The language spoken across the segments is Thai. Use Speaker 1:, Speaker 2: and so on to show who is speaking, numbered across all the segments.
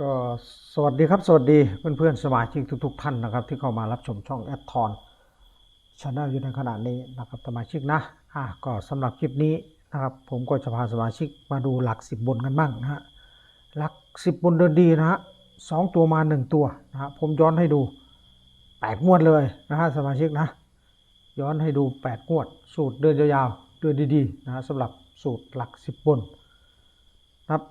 Speaker 1: ก็สวัสดีครับ สวัสดีเพื่อนๆสมาชิกทุกๆท่านนะครับ ที่เข้ามารับชมช่องแอดทอนช anel อยู่ในขณะนี้นะครับสมาชิกนะอะก็สำหรับคลิปนี้นะครับผมก็จะพาสมาชิกมาดูหลักสิบบนกันบ้างนะฮะหลักสิบบนเดินดีนะฮะสองตัวมาหนึ่งตัวนะฮะผมย้อนให้ดูแปดงวดเลยนะฮะสมาชิกนะ ย้อนให้ดูแปดงวด สูตรเดินยาวๆเดินดีๆนะฮะสำหรับสูตรหลักสิบบนนะครับ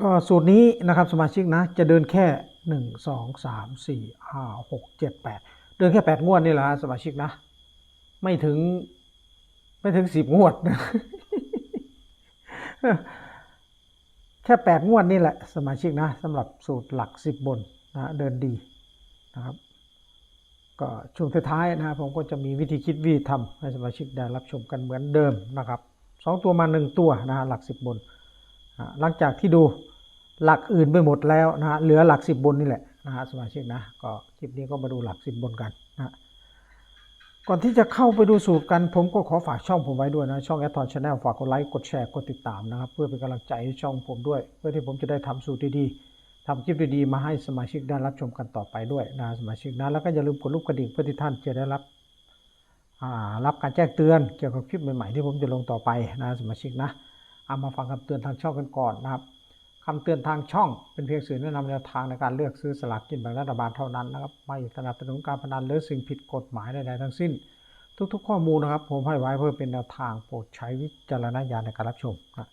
Speaker 1: ก็สูตรนี้นะครับสมาชิกนะจะเดินแค่หนึ่งสองสามสี่ห้าหกเจ็ดแปดเดินแค่แปดงวดนี่แหละสมาชิกนะ ไม่ถึงไม่ถึงสิบงวดนะแค่แปดงวดนี่แหละสมาชิกนะสำหรับสูตรหลักสิบบนนะเดินดีนะครับก็ช่วงท้ายๆนะครับผมก็จะมีวิธีคิดวิธีทำให้สมาชิกได้รับชมกันเหมือนเดิมนะครับสองตัวมาหนึ่งตัวนะหลักสิบบนหลังจากที่ดู หลักอื่นไปหมดแล้วนะฮะเหลือหลักสิบบนนี่แหละนะฮะสมาชิกนะก็คลิปนี้ก็มาดูหลักสิบบนกันนะก่อนที่จะเข้าไปดูสูตรกันผมก็ขอฝากช่องผมไว้ด้วยนะช่องแอ t ทอนชาแนลฝากกดไลค์กดแชร์กดติดตามนะครับ เพื่อเป็นกำลังใจให้ช่องผมด้วย เพื่อที่ผมจะได้ทำสูตรดีๆทำคลิปดีๆมาให้สมาชิกได้รับชมกันต่อไปด้วยนะสมาชิกนะแล้วก็อย่าลืมกดรูปกระดิ่งเพื่อที่ท่านจะได้รับอ่ารับการแจ้งเตือนเกี่ยวกับคลิปใหม่ๆที่ผมจะลงต่อไปนะสมาชิกนะเอามาฟังคำเตือนทางช่องกันก่อนนะครับ คำเตือนทางช่องเป็นเพียงสื่อแนะนำแนวทางในการเลือกซื้อสลากกินแบ่งรัฐบาลเท่านั้นนะครับไม่สนับสนุนการพนันหรือสิ่งผิดกฎหมายใดๆทั้งสิ้น ทุกๆ ข้อมูลนะครับ ผมให้ไว้เพื่อเป็นแนวทางโปรดใช้วิจารณญาณในการรับชมนะ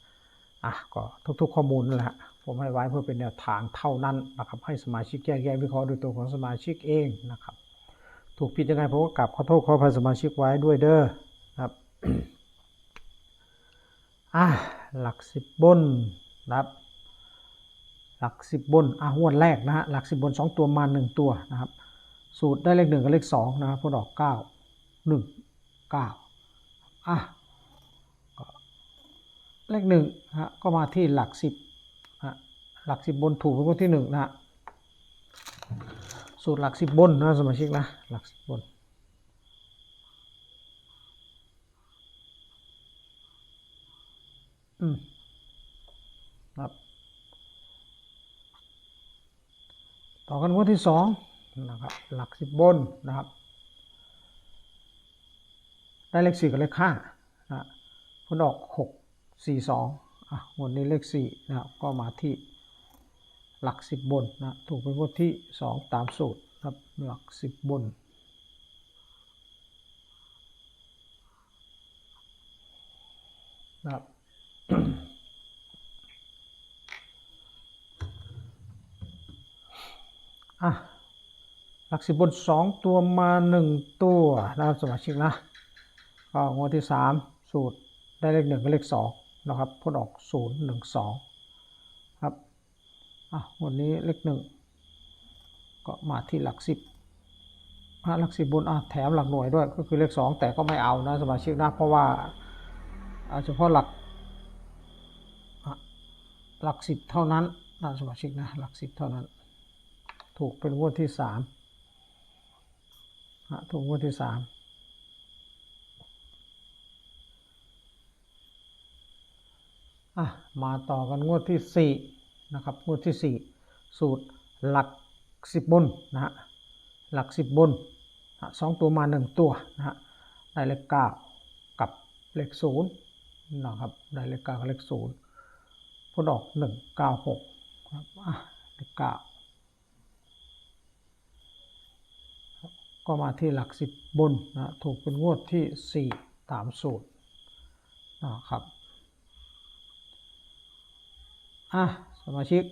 Speaker 1: อะก็ทุกๆ ข้อมูลนั่นแหละผมให้ไว้เพื่อเป็นแนวทางเท่านั้นนะครับให้สมาชิกแยกแยะวิเคราะห์โดยตัวของสมาชิกเองนะครับ ถูกผิดยังไงผมก็กลับขอโทษขออภัยสมาชิกไว้ด้วยเด้อนะครับอะหลักสิบบนนะครับ ลักสิบบนอะงวดแรกนะฮะหลักสิบบนสองตัวมาหนึ่งตัวนะครับ สูตรได้เลขหนึ่งกับเลขสองนะครับพอดอกเก้าหนึ่งเก้าอะเลขหนึ่งนะฮะก็มาที่หลักสิบฮะหลักสิบบนถูกเป็นคนที่หนึ่งนะฮะสูตรหลักสิบบนนะสมาชิกนะหลักสิบบนอืมครับ ต่อกันงวดที่สองนะครับหลักสิบบนนะครับ ได้เลขสี่กับเลขห้านะผลออกหกสี่สองอะงวดนี้เลขสี่นะครับก็มาที่หลักสิบบนนะถูกเป็นงวดที่สองตามสูตรครับหลักสิบบนนะครับ อะหลักสิบบนสองตัวมาหนึ่งตัวนะครับสมาชิกนะก็งวดที่สามสูตรได้เลขหนึ่งกับเลขสองนะครับพ้นออกศูนย์หนึ่งสองครับอะวันนี้เลขหนึ่งก็มาที่หลักสิบหลักสิบบนอะแถมหลักหน่วยด้วยก็คือเลขสองแต่ก็ไม่เอานะสมาชิกนะเพราะว่าเอาเฉพาะหลักหลักสิบเท่านั้นนะสมาชิกนะหลักสิบเท่านั้น ถูกเป็นงวดที่สามถูกงวดที่สามอะมาต่อกันงวดที่สี่นะครับงวดที่4สูตรหลัก10บนนะฮะหลัก10บนสองตัวมา1ตัวนะฮะได้เลข9กับเลข0นะครับได้เลข9กับเลข0ผลออก1 9 6ครับอะเลข9ก็ ก็มาที่หลัก10บบนนะถูกเป็นงวดที่ 4 ตามสูตรนะครับอะสมาชิก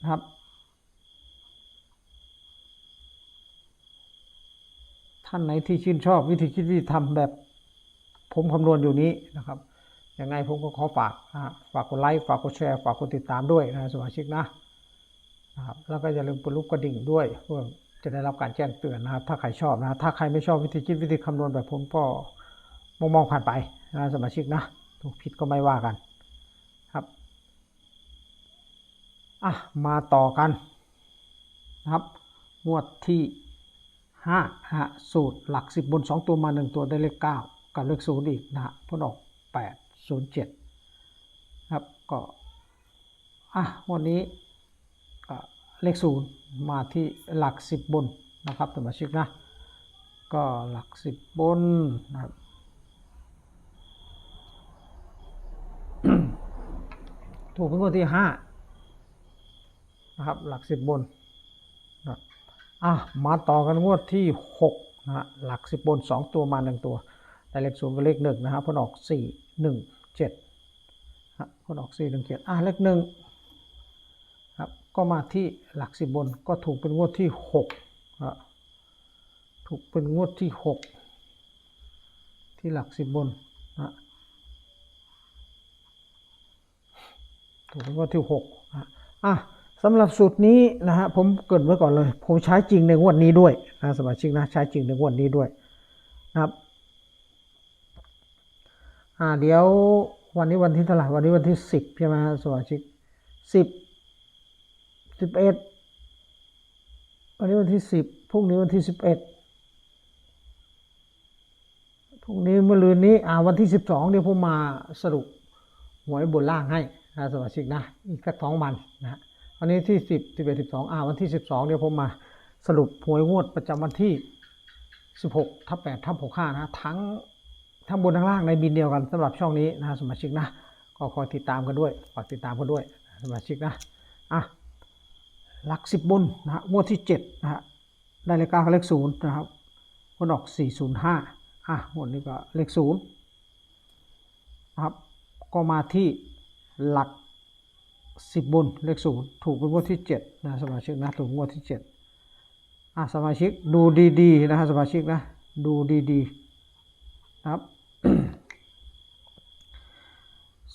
Speaker 1: นะครับ ท่านไหนที่ชื่นชอบวิธีคิดวิธีทำแบบผมคำนวณอยู่นี้นะครับยังไงผมก็ขอฝากนะฝากกดไลค์ฝากกดแชร์ฝากกดติดตามด้วยนะสมาชิกนะนะครับแล้วก็อย่าลืมกดรูปกระดิ่งด้วยเพื่อ จะได้รับการแจ้งเตือนนะครับ ถ้าใครชอบนะถ้าใครไม่ชอบวิธีคิดวิธีคำนวณแบบผมก็มองมองผ่านไปนะสมาชิกนะถูกผิดก็ไม่ว่ากันครับอะมาต่อกันนะครับงวดที่ห้าฮะสูตรหลักสิบบนสองตัวมาหนึ่งตัวได้เลขเก้ากับเลขศูนย์อีกนะพ้นออกแปดศูนย์เจ็ดครับก็อะวันนี้ เลขศูนย์มาที่หลักสิบบนนะครับสมาชิกนะ ก็หลักสิบบนนะครับถูกเป็นงวดที่ห้านะครับหลักสิบบนนะอะมาต่อกันงวดที่หกนะฮะหลักสิบบนสองตัวมาหนึ่งตัวแต่เลขศูนย์กับเลขหนึ่งนะครับผลออกสี่หนึ่งเจ็ดผลออกสี่หนึ่งเจ็ดอะเลขหนึ่ง ก็มาที่หลักสิบบนก็ถูกเป็นงวดที่หกถูกเป็นงวดที่หกที่หลักสิบบนนะถูกเป็นข้อที่หกอะอะสำหรับสูตรนี้นะฮะผมเกรินไว้ก่อนเลย ผมใช้จริงในงวดนี้ด้วยนะสมาชิกนะใช้จริงในงวดนี้ด้วยนะครับอ่าเดี๋ยววันนี้วันที่เท่าไหร่วันนี้วันที่สิบใช่ไหมฮะสมาชิกสิบ สิบเอ็ดวันนี้วันที่สิบพรุ่งนี้วันที่สิบเอ็ดพรุ่งนี้เมื่อลืนนี้อ่าวันที่สิบสองเดี๋ยวผมมาสรุปหวยบนล่างให้นะสมาชิกนะอีกสักสองวันนะวันนี้ที่สิบสิบเอ็ดสิบสองอ่าวันที่สิบสองเดี๋ยวผมมาสรุปหวยงวดประจำวันที่สิบหกทับแปดทับหกห้านะทั้งทั้งบนทั้งล่างในบินเดียวกันสำหรับช่องนี้นะสมาชิกนะก็คอยติดตามกันด้วยฝากติดตามกันด้วยสมาชิกนะอะ หลักสิบบนนะฮะงวดที่เจ็ดนะฮะได้เลขเก้าเลขศูนย์นะครับคนออกสี่ศูนย์ห้าอะงวดนี้ก็เลขศูนย์นะครับก็มาที่หลักสิบบนเลขศูนย์ถูกเป็นงวดที่เจ็ดนะสมาชิกนะถูกงวดที่เจ็ดอะสมาชิกดูดีๆนะฮะสมาชิกนะดูดีๆนะครับ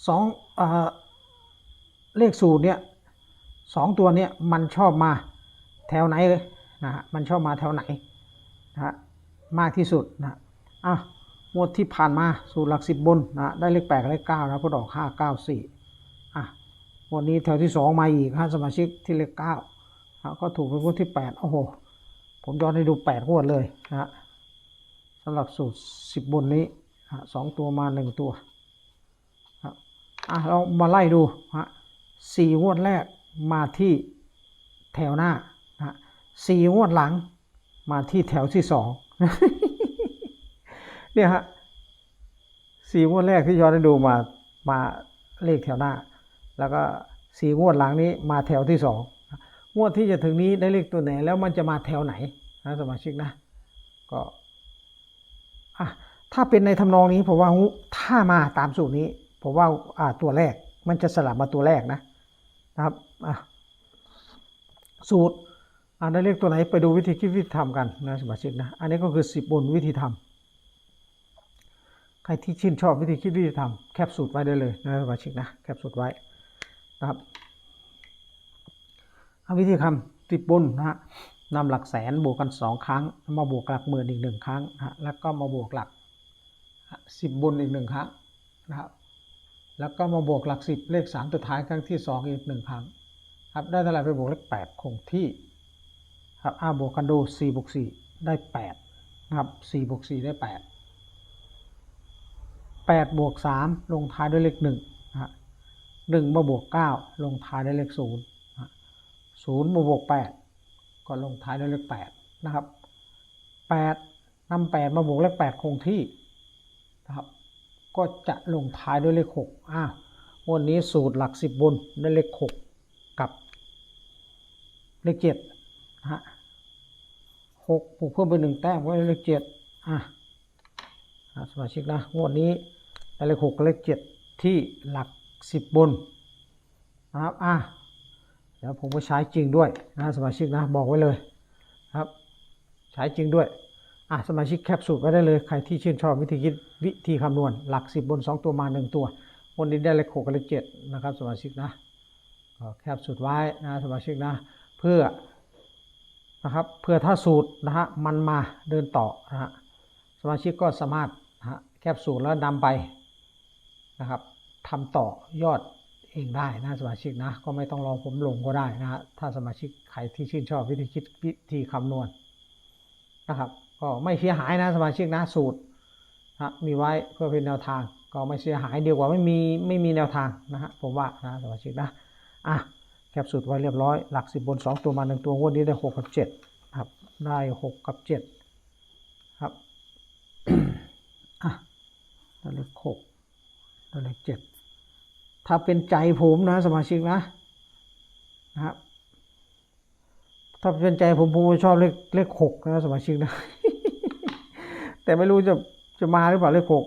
Speaker 1: สองอ่าเลขศูนย์เนี่ย สองตัวเนี่ยมันชอบมาแถวไหนเลยนะฮะมันชอบมาแถวไหนนะฮะมากที่สุดนะอะงวดที่ผ่านมาสู่หลักสิบบนนะได้เลขแปดเลขเก้านะก็ดอกห้าเก้าสี่อะงวันนี้แถวที่สองมาอีกห้าสมาชิกที่เลขเก้าอะก็ถูกเป็นงวดที่แปดโอ้โหผมย้อนให้ดูแปดงวดเลยนะฮะสำหรับสูตรสิบบนนี้อะสองตัวมาหนึ่งตัวอะอะเรามาไล่ดูฮะสี่งวดแรก มาที่แถวหน้านะสี่งวดหลังมาที่แถวที่สองเนี่ยฮะสี่งวดแรกที่ย้อนได้ดูมามาเลขแถวหน้า แล้วก็สี่งวดหลังนี้มาแถวที่สองงวดที่จะถึงนี้ได้เลขตัวไหน แล้วมันจะมาแถวไหนนะสมาชิกนะก็อะถ้าเป็นในทำนองนี้ผมว่าถ้ามาตามสูตรนี้ผมว่าอ่าตัวแรกมันจะสลับมาตัวแรกนะนะครับ สูตรอ่าได้เลขตัวไหนไปดูวิธีคิดวิธีทำกันนะสมาชิกนะอันนี้ก็คือสิบบนวิธีทำใครที่ชื่นชอบวิธีคิดวิธีทำแคปสูตรไว้ได้เลยนะสมาชิกนะแคปสูตรไว้นะครับวิธีทำติดบนนะฮะนำหลักแสนบวกกันสองครั้ง มาบวกหลักหมื่นอีกหนึ่งครั้งฮะแล้วก็มาบวกหลักสิบบนอีกหนึ่งครั้งนะครับแล้วก็มาบวกหลักสิบเลขสามตัวท้ายครั้งที่สองอีกหนึ่งครั้ง ครับได้เท่าไหร่ไปบวกเลขแปดคงที่ครับอาบวกกันดูสี่บวกสี่ได้แปดนะครับสี่บวกสี่ได้แปดแปดบวกสามลงท้ายด้วยเลขหนึ่งนะฮะหนึ่งมาบวกเก้าลงท้ายด้วยเลขศูนย์นะฮะศูนย์มาบวกแปดก็ลงท้ายด้วยเลขแปดนะครับแปดนำแปดมาบวกเลขแปดคงที่นะครับ ก็จะลงท้ายด้วยเลขหกอะวันนี้สูตรหลักสิบบนได้เลขหกกับ เลขเจ็ดนะฮะหกบวกเพิ่มไปหนึ่งแต้มก็ได้เลขเจ็ดอะอ่าสมาชิกนะงวดนี้ได้เลขหกเลขเจ็ดที่หลักสิบบนนะครับอะเดี๋ยวผมก็ใช้จริงด้วยนะสมาชิกนะบอกไว้เลยครับใช้จริงด้วยอะสมาชิกแคปสูตรไว้ได้เลยใครที่ชื่นชอบวิธีคิดวิธีคำนวณหลักสิบบนสองตัวมาหนึ่งตัววันนี้ได้เลขหกกับเลขเจ็ดนะครับสมาชิกนะก็แคปสูตรไว้นะสมาชิกนะ เพื่อนะครับเพื่อถ้าสูตรนะฮะมันมาเดินต่อนะฮะสมาชิกก็สามารถนะฮะแคปสูตรแล้วนำไปนะครับทำต่อยอดเองได้นะสมาชิกนะก็ไม่ต้องรอผมลงก็ได้นะฮะถ้าสมาชิกใครที่ชื่นชอบวิธีคิดวิธีคำนวณนะครับก็ไม่เสียหายนะสมาชิกนะสูตรนะมีไว้เพื่อเป็นแนวทาง ก็ไม่เสียหายดีกว่าไม่มีไม่มีแนวทางนะฮะผมว่านะสมาชิกนะอะ คปสูตรไว้เรียบร้อย หลักสิบบนสองตัวมาหนึ่งตัวงวดนี้ได้หกกับเจ็ดครับ ได้หกกับเจ็ดครับอะได้เลขหกได้เลขเจ็ดถ้าเป็นใจผมนะสมาชิกนะนะครับ ถ้าเป็นใจผมผมชอบเลขเลขหกนะสมาชิกนะ แต่ไม่รู้จะจะมาหรือเปล่าเลขหก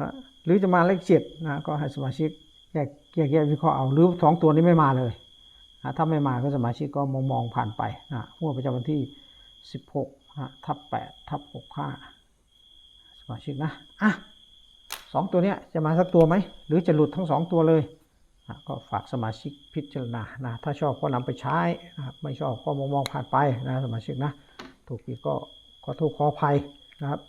Speaker 1: นะหรือจะมาเลขเจ็ดนะก็ให้สมาชิกแยกแยกวิเคราะห์เอาหรือสองตัวนี้ไม่มาเลย นะถ้าไม่มาก็สมาชิกก็มองมองผ่านไปนะหัวประจำวันที่สิบหกนะทับแปดทับหกห้าสมาชิกนะ อะสองตัวเนี้ยจะมาสักตัวไหม หรือจะหลุดทั้งสองตัวเลยนะก็ฝากสมาชิกพิจารณานะถ้าชอบก็นำไปใช้นะไม่ชอบก็มองมองผ่านไปนะสมาชิกนะ ถูกผิดก็ขอโทษขออภัยนะครับ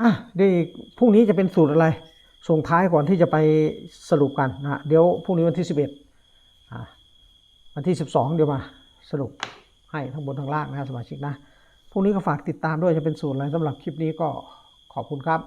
Speaker 1: อะเดี๋ยวพรุ่งนี้จะเป็นสูตรอะไร ส่งท้ายก่อนที่จะไปสรุปกันนะเดี๋ยวพรุ่งนี้วันที่ 11อะวันที่ 12 เดี๋ยวมาสรุปให้ทั้งบนทั้งล่างนะสมาชิกนะพรุ่งนี้ก็ฝากติดตามด้วยจะเป็นส่วนอะไรสำหรับคลิปนี้ก็ขอบคุณครับ